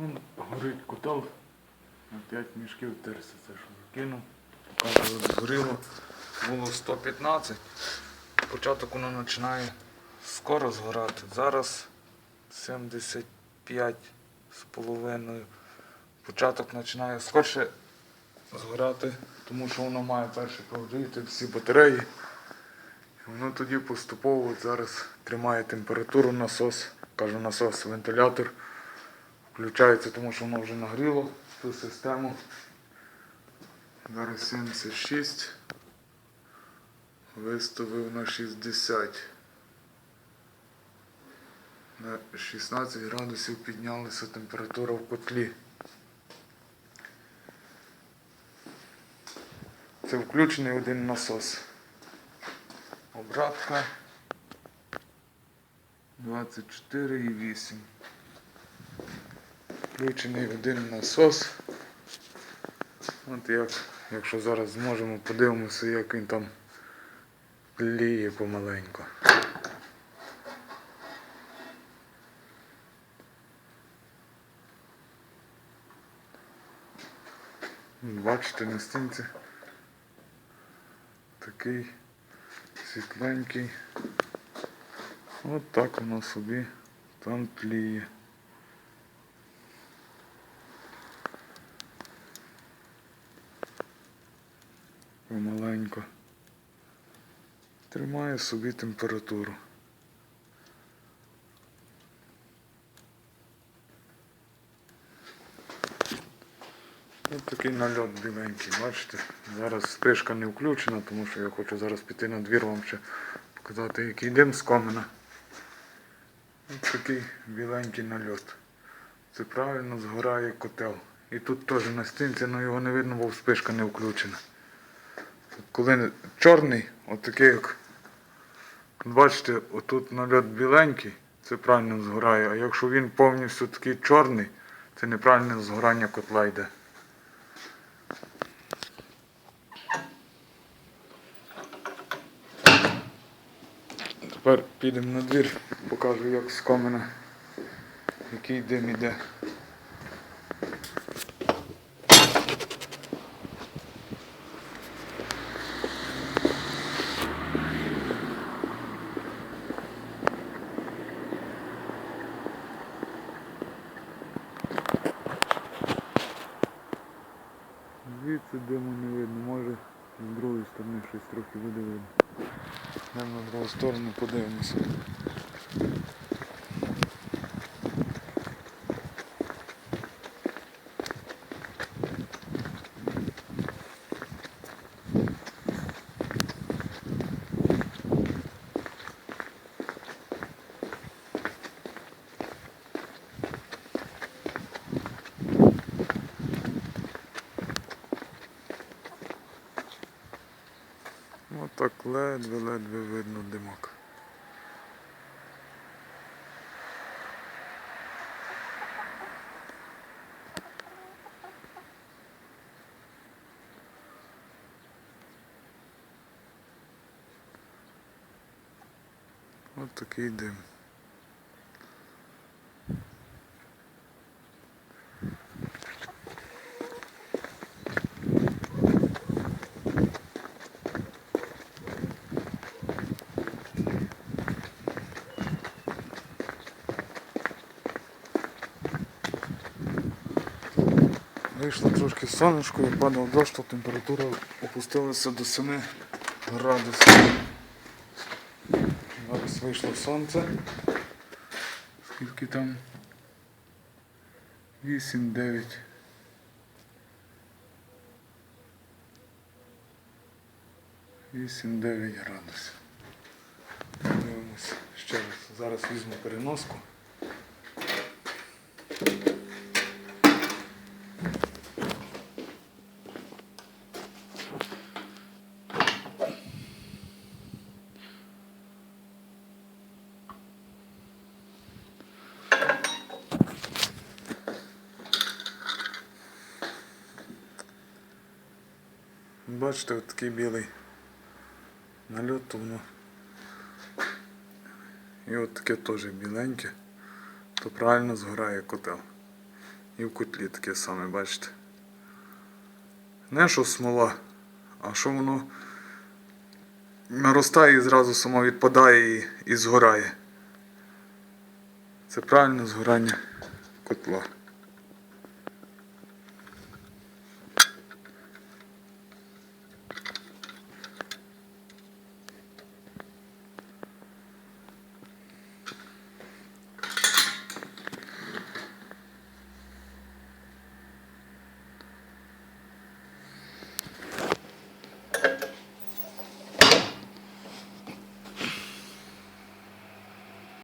Вон горить котел. 5 мішків терся, це що закинув. Показували, згоріло. Було 115. Початок воно починає скоро згорати. Зараз 75 з половиною. Початок починає скорше згорати, тому що воно має перше прогріти всі батареї. Воно тоді поступово зараз тримає температуру насос, кажу насос, вентилятор. Включається, тому що воно вже нагріло ту систему. Зараз 76. Виставив на 60. На 16 градусів піднялася температура в котлі. Це включений один насос. Обратка 24,8. Включений один насос. От як, якщо зараз зможемо, подивимося, як він там тліє помаленьку. Бачите, на стінці такий світленький. От так воно собі там тліє. Помаленько. Тримає собі температуру. Ось такий нальот біленький, бачите? Зараз спишка не включена, тому що я хочу зараз піти на двір вам ще показати, який дим з комина. Ось такий біленький нальот. Це правильно згорає котел. І тут теж на стінці, але його не видно, бо спишка не включена. Коли чорний, отакий як. Бачите, отут нальот біленький, це правильно згорає. А якщо він повністю такий чорний, це неправильне згорання котла йде. Тепер підемо на двір, покажу як з комина, який дим іде. Звідси диму не видно, може з другої сторони щось трохи буде видно. Йдемо на другу сторону подивимося. Отак ледве-ледве видно димок. От такий дим. Вийшло трошки сонечко і падав дощ, то температура опустилася до 7 градусів. Зараз вийшло сонце. Скільки там? 8-9. Вісім-дев'ять градусів. Дивимося ще раз. Зараз візьму переноску. Бачите, от такий білий нальот, воно. І от таке теж біленьке, то правильно згорає котел. І в котлі таке саме, бачите. Не що смола, а що воно наростає і зразу само відпадає і, і згорає. Це правильне згорання котла.